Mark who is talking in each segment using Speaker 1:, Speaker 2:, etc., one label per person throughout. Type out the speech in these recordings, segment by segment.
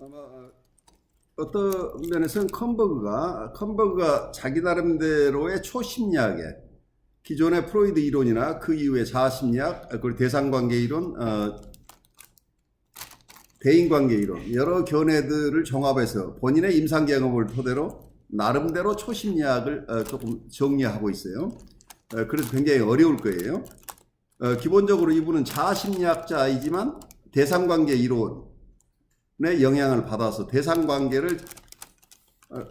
Speaker 1: 아마 어떤 면에서는 컴버그가 컴버그가 자기 나름대로의 초심리학에 기존의 프로이드 이론이나 그 이후의 자아심리학 그리고 대상관계 이론, 어, 대인관계 이론 여러 견해들을 종합해서 본인의 임상 경험을 토대로 나름대로 초심리학을 어, 조금 정리하고 있어요. 어, 그래서 굉장히 어려울 거예요. 어, 기본적으로 이분은 자아심리학자이지만 대상관계 이론의 영향을 받아서 대상 관계를 어,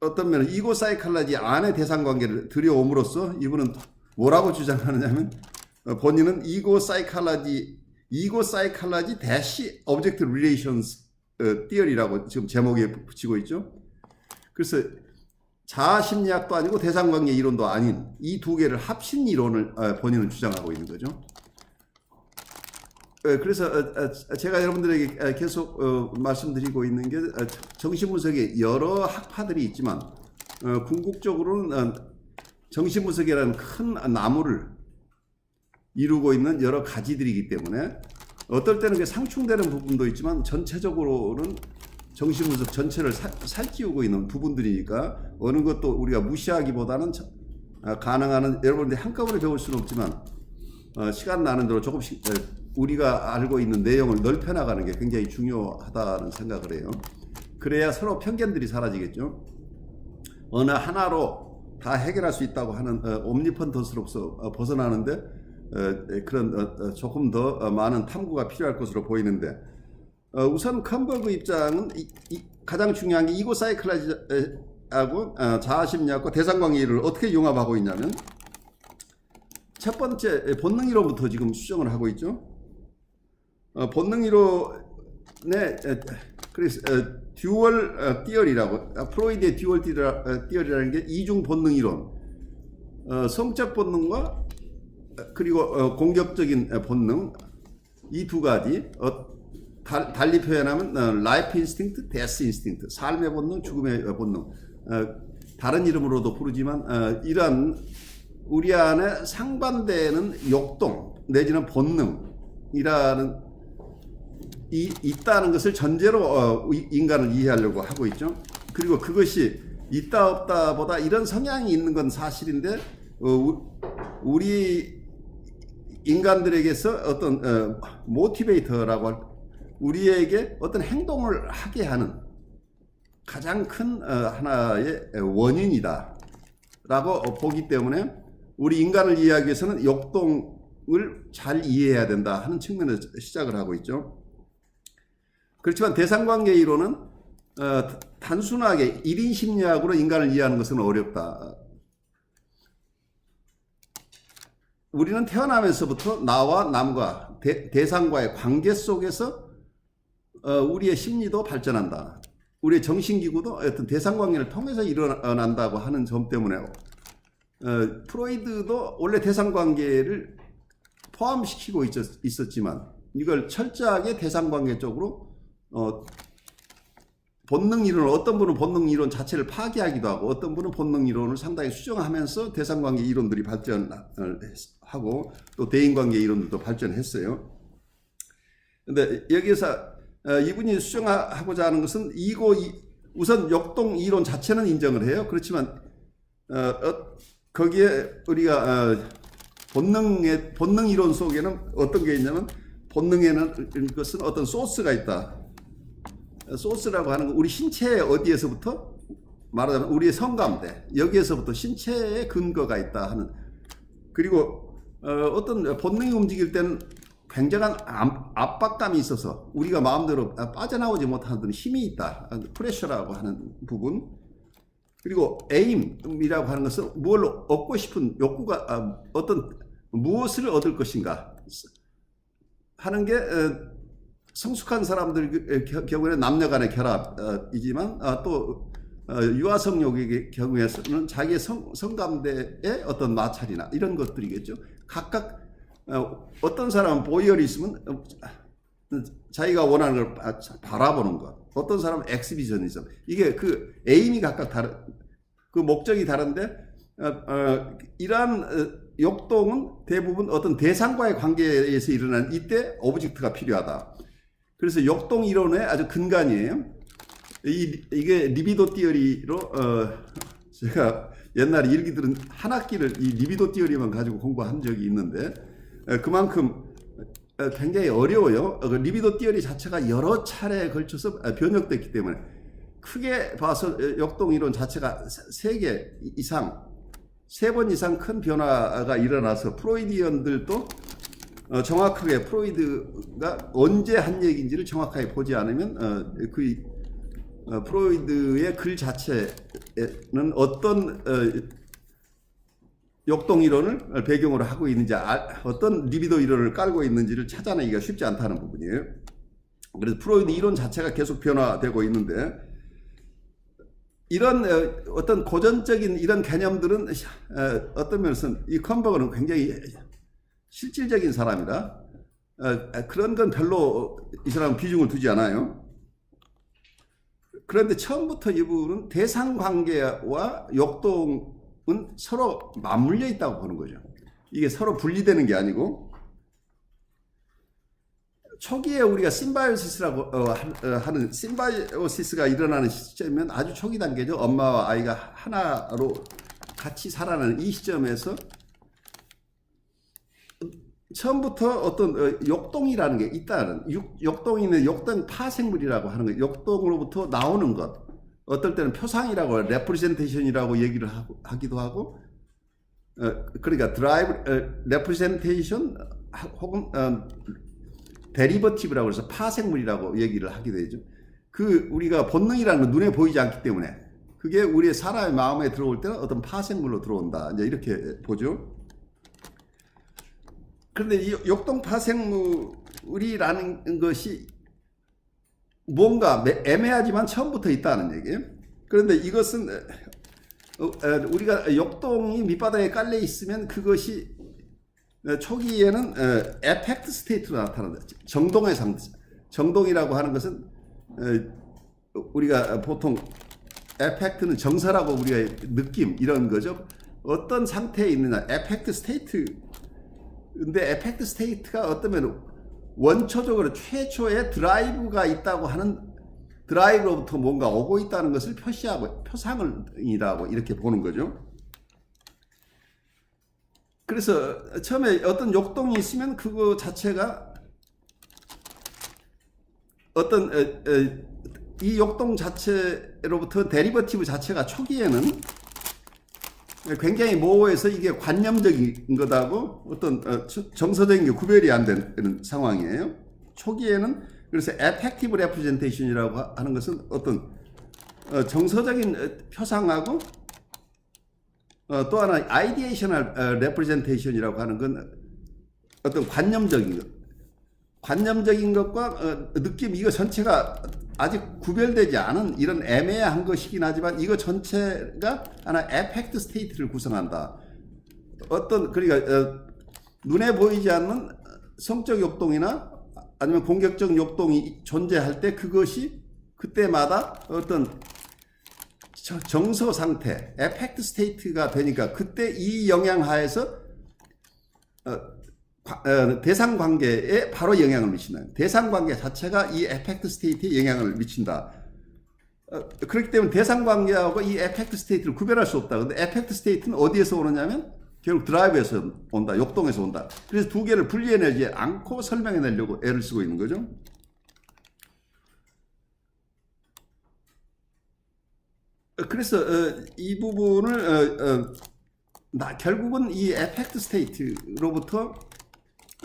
Speaker 1: 어떤 면은 이고 사이칼라지 안에 대상 관계를 들여옴으로써 이분은 뭐라고 주장하느냐면 어, 본인은 이고 사이칼라지 이고 사이칼라지 대시 오브젝트 릴레이션스 띠어리라고 지금 제목에 붙이고 있죠. 그래서 자아 심리학도 아니고 대상관계 이론도 아닌 이 두 개를 합친 이론을 어, 본인은 주장하고 있는 거죠. 어, 그래서 어, 어, 제가 여러분들에게 어, 계속 어, 말씀드리고 있는 게 어, 정신분석에 여러 학파들이 있지만 어, 궁극적으로는 어, 정신분석이라는 큰 나무를 이루고 있는 여러 가지들이기 때문에 어떨 때는 그 상충되는 부분도 있지만 전체적으로는 정신분석 전체를 살, 살찌우고 있는 부분들이니까 어느 것도 우리가 무시하기보다는 저- 아, 가능한 한 여러분들이 한꺼번에 배울 수는 없지만 어, 시간 나는 대로 조금씩 어, 우리가 알고 있는 내용을 넓혀 나가는 게 굉장히 중요하다는 생각을 해요. 그래야 서로 편견들이 사라지겠죠. 어느 하나로 다 해결할 수 있다고 하는 어, 옴니펀터스로서 어, 벗어나는데 어, 그런 어, 어, 조금 더 어, 많은 탐구가 필요할 것으로 보이는데 어, 우선 컴버그 입장은 이, 이- 가장 중요한 게 이고 사이클라지하고 어, 자아심리학과 대상관계를 어떻게 융합하고 있냐면 첫 번째 본능 이론부터 지금 수정을 하고 있죠. 어, 본능 이론의 에, 그래서 어, 듀얼 어, 띠어리라고 아, 프로이드의 듀얼 띠어리라, 어, 띠어리라는 게 이중 본능 이론 어, 성적 본능과 어, 그리고 어, 공격적인 어, 본능. 이 두 가지 어, 달, 달리 표현하면 어, 라이프 인스팅트, 데스 인스팅트. 삶의 본능, 죽음의 어, 본능. 어, 다른 이름으로도 부르지만 어, 이러한 우리 안에 상반되는 욕동 내지는 본능이라는 이, 있다는 것을 전제로 어, 이- 인간을 이해하려고 하고 있죠. 그리고 그것이 있다 없다보다 이런 성향이 있는 건 사실인데 어, 우- 우리 인간들에게서 어떤 어, 모티베이터라고 할 우리에게 어떤 행동을 하게 하는 가장 큰 어, 하나의 원인이다라고 보기 때문에 우리 인간을 이해하기 위해서는 역동을 잘 이해해야 된다 하는 측면에서 시작을 하고 있죠. 그렇지만 대상관계 이론은 어, 단순하게 1인 심리학으로 인간을 이해하는 것은 어렵다. 우리는 태어나면서부터 나와 남과 대, 대상과의 관계 속에서 어, 우리의 심리도 발전한다. 우리의 정신기구도 어떤 대상관계를 통해서 일어난다고 하는 점 때문에 어, 프로이드도 원래 대상관계를 포함시키고 있었, 있었지만 이걸 철저하게 대상관계 쪽으로 어, 본능 이론 어떤 분은 본능 이론 자체를 파괴하기도 하고 어떤 분은 본능 이론을 상당히 수정하면서 대상 관계 이론들이 발전을 하고 또 대인 관계 이론들도 발전했어요. 근데 여기서 어, 이분이 수정하고자 하는 것은 이고 이- 우선 역동 이론 자체는 인정을 해요. 그렇지만 어, 어, 거기에 우리가 어, 본능의 본능 이론 속에는 어떤 게 있냐면 본능에는 것은 어떤 소스가 있다. 소스라고 하는 건 우리 신체 어디에서부터? 말하자면 우리의 성감대. 여기에서부터 신체의 근거가 있다 하는. 그리고 어, 떤 본능이 움직일 때는 굉장한 압- 압박감이 있어서 우리가 마음대로 빠져나오지 못하는 힘이 있다. 프레셔라고 하는 부분. 그리고 에임이라고 하는 것은 뭘 얻고 싶은 욕구가 아, 어떤 무엇을 얻을 것인가. 하는 게 어, 성숙한 사람들 겨- 경우에는 남녀 간의 결합이지만 어, 또 어, 유아성욕의 경우에서는 자기의 성, 성감대의 어떤 마찰이나 이런 것들이겠죠. 각각 어, 어떤 사람은 보이어리즘은 어, 자기가 원하는 걸 바- 바라보는 것. 어떤 사람은 엑스비저니즘. 이게 그 에임이 각각 다른 그 목적이 다른데 이러한 어, 역동은 대부분 어떤 대상과의 관계에서 일어난 이때 오브젝트가 필요하다. 그래서 역동 이론의 아주 근간이에요. 이, 이게 리비도 띠어리로, 어, 제가 옛날에 일기 들은 한 학기를 이 리비도 띠어리만 가지고 공부한 적이 있는데, 어, 그만큼 어, 굉장히 어려워요. 어, 그 리비도 띠어리 자체가 여러 차례에 걸쳐서 어, 변형됐기 때문에 크게 봐서 어, 역동 이론 자체가 세 개 이상, 세 번 이상 큰 변화가 일어나서 프로이디언들도 어, 정확하게 프로이드가 언제 한 얘기인지를 정확하게 보지 않으면 어, 그 어, 프로이드의 글 자체는 어떤 어, 역동 이론을 배경으로 하고 있는지 알- 어떤 리비도 이론을 깔고 있는지를 찾아내기가 쉽지 않다는 부분이에요. 그래서 프로이드 이론 자체가 계속 변화되고 있는데 이런 어, 어떤 고전적인 이런 개념들은 어, 어떤 면에서는 이 컨버거는 굉장히 실질적인 사람이다. 어, 그런 건 별로 이 사람은 비중을 두지 않아요. 그런데 처음부터 이분은 대상 관계와 역동은 서로 맞물려 있다고 보는 거죠. 이게 서로 분리되는 게 아니고 초기에 우리가 심바이오시스라고 어, 하- 어, 하는 심바이오시스가 일어나는 시점이면 아주 초기 단계죠. 엄마와 아이가 하나로 같이 살아가는 이 시점에서 처음부터 어떤 어, 역동이라는 게 있다는 육- 역동이는 역동 파생물이라고 하는 거 역동으로부터 나오는 것 어떨 때는 표상이라고 레프리젠테이션이라고 얘기를 하고, 하기도 하고 어, 그러니까 드라이브 레프리젠테이션 혹은 어, 데리버티브라고 해서 파생물이라고 얘기를 하게 되죠. 그 우리가 본능이라는 건 눈에 보이지 않기 때문에 그게 우리의 사람의 마음에 들어올 때는 어떤 파생물로 들어온다. 이제 이렇게 보죠. 그런데 이 역동 파생물이라는 것이 뭔가 매- 애매하지만 처음부터 있다는 얘기예요. 그런데 이것은 어, 어, 우리가 역동이 밑바닥에 깔려 있으면 그것이 어, 초기에는 어, 에펙트 스테이트로 나타난다. 정동의 상태. 정동이라고 하는 것은 어, 우리가 보통 에펙트는 정서라고 우리가 느낌 이런 거죠. 어떤 상태에 있느냐. 에펙트 스테이트. 근데 에펙트 스테이트가 어떠면 원초적으로 최초의 드라이브가 있다고 하는 드라이브로부터 뭔가 오고 있다는 것을 표시하고 표상을이라고 이렇게 보는 거죠. 그래서 처음에 어떤 욕동이 있으면 그거 자체가 어떤 에, 에, 이 욕동 자체로부터 데리버티브 자체가 초기에는 굉장히 모호해서 이게 관념적인 것하고 어떤 어, 저- 정서적인 게 구별이 안 되는 상황이에요. 초기에는 그래서 에펙티브 레프레젠테이션이라고 하는 것은 어떤 어, 정서적인 어, 표상하고 어, 또 하나 아이디에이셔널 레프레젠테이션이라고 하는 건 어떤 관념적인 것, 관념적인 것과 어, 느낌 이거 전체가 아직 구별되지 않은 이런 애매한 것이긴 하지만 이거 전체가 하나 에펙트 스테이트를 구성한다. 어떤 그러니까 어, 눈에 보이지 않는 성적 욕동이나 아니면 공격적 욕동이 존재할 때 그것이 그때마다 어떤 저- 정서 상태, 에펙트 스테이트가 되니까 그때 이 영향 하에서 어, 대상 관계에 바로 영향을 미친다. 대상 관계 자체가 이 에펙트 스테이트에 영향을 미친다. 어, 그렇기 때문에 대상 관계하고 이 에펙트 스테이트를 구별할 수 없다. 근데 에펙트 스테이트는 어디에서 오느냐면 결국 드라이브에서 온다. 역동에서 온다. 그래서 두 개를 분리해내지 않고 설명해 내려고 애를 쓰고 있는 거죠. 어, 그래서 어, 이 부분을 어, 어, 나, 결국은 이 에펙트 스테이트로부터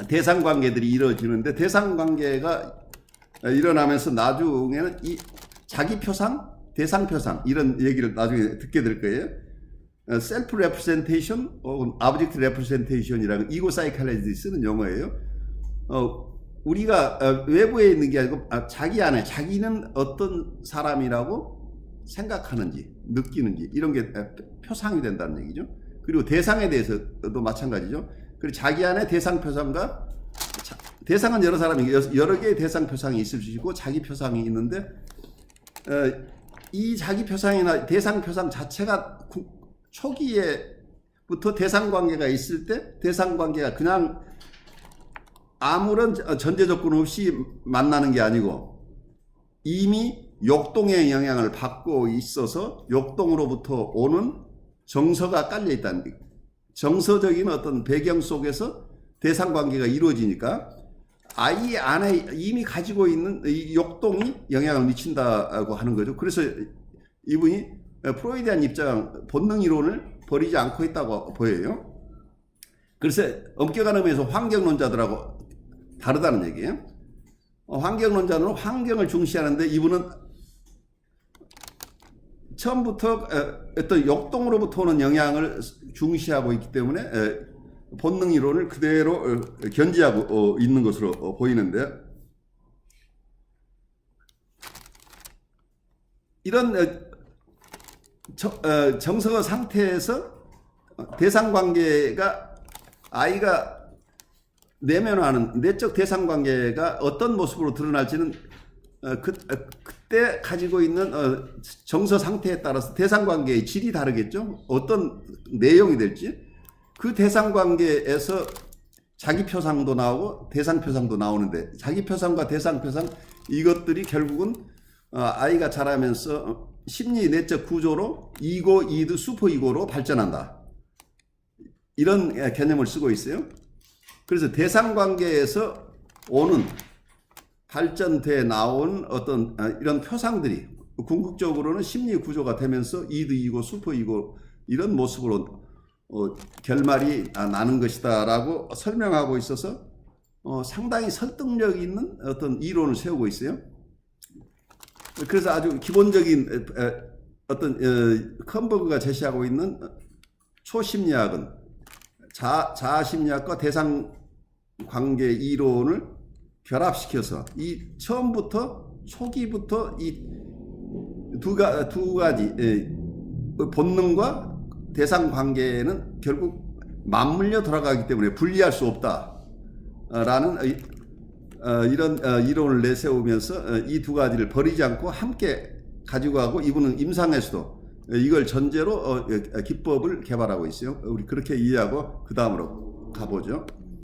Speaker 1: 대상 관계들이 이루어지는데 대상 관계가 어, 일어나면서 나중에는 이 자기 표상, 대상 표상 이런 얘기를 나중에 듣게 될 거예요. 셀프 레프레젠테이션 혹은 아브젝트 레프레젠테이션이라는 이고 사이칼레지 쓰는 용어예요. 어, 우리가 어, 외부에 있는 게 아니고 아, 자기 안에 자기는 어떤 사람이라고 생각하는지 느끼는지 이런 게 어, 표상이 된다는 얘기죠. 그리고 대상에 대해서도 마찬가지죠. 그리고 자기 안에 대상 표상과 자- 대상은 여러 사람이 여- 여러 개의 대상 표상이 있을 수 있고 자기 표상이 있는데 어, 이 자기 표상이나 대상 표상 자체가 구- 초기에부터 대상 관계가 있을 때 대상 관계가 그냥 아무런 전제 조건 없이 만나는 게 아니고 이미 욕동의 영향을 받고 있어서 욕동으로부터 오는 정서가 깔려 있다는 거. 정서적인 어떤 배경 속에서 대상 관계가 이루어지니까 아이 안에 이미 가지고 있는 이 욕동이 영향을 미친다고 하는 거죠. 그래서 이분이 프로이디안 입장 본능 이론을 버리지 않고 있다고 보여요. 그래서 엄격한 의미에서 환경론자들하고 다르다는 얘기예요. 어, 환경론자는 환경을 중시하는데 이분은 처음부터 어, 어떤 역동으로부터 오는 영향을 중시하고 있기 때문에 에, 본능 이론을 그대로 어, 견지하고 어, 있는 것으로 어, 보이는데. 이런 어, 저- 어, 정서 상태에서 대상 관계가 아이가 내면화하는 내적 대상 관계가 어떤 모습으로 드러날지는 어, 그, 어, 그때 가지고 있는 어, 정서 상태에 따라서 대상 관계의 질이 다르겠죠. 어떤 내용이 될지 그 대상 관계에서 자기 표상도 나오고 대상 표상도 나오는데 자기 표상과 대상 표상 이것들이 결국은 어, 아이가 자라면서 어, 심리 내적 구조로 이고 이드 슈퍼 이고로 발전한다. 이런 예, 개념을 쓰고 있어요. 그래서 대상 관계에서 오는 발전돼 나온 어떤 아, 이런 표상들이 궁극적으로는 심리 구조가 되면서 이드 이고 슈퍼 이고 이런 모습으로 어, 결말이 아, 나는 것이다라고 설명하고 있어서 어, 상당히 설득력 있는 어떤 이론을 세우고 있어요. 그래서 아주 기본적인 에, 에, 어떤 어, 컴버그가 제시하고 있는 초심리학은 자, 자아심리학과 대상 관계 이론을 결합시켜서 이 처음부터 초기부터 이두 두 가지 예, 본능과 대상 관계는 결국 맞물려 돌아가기 때문에 분리할 수 없다라는 어, 이런 어, 이론을 내세우면서 이 두 가지를 버리지 않고 함께 가지고 가고 이분은 임상에서도 이걸 전제로 어, 기법을 개발하고 있어요. 우리 그렇게 이해하고 그 다음으로 가보죠.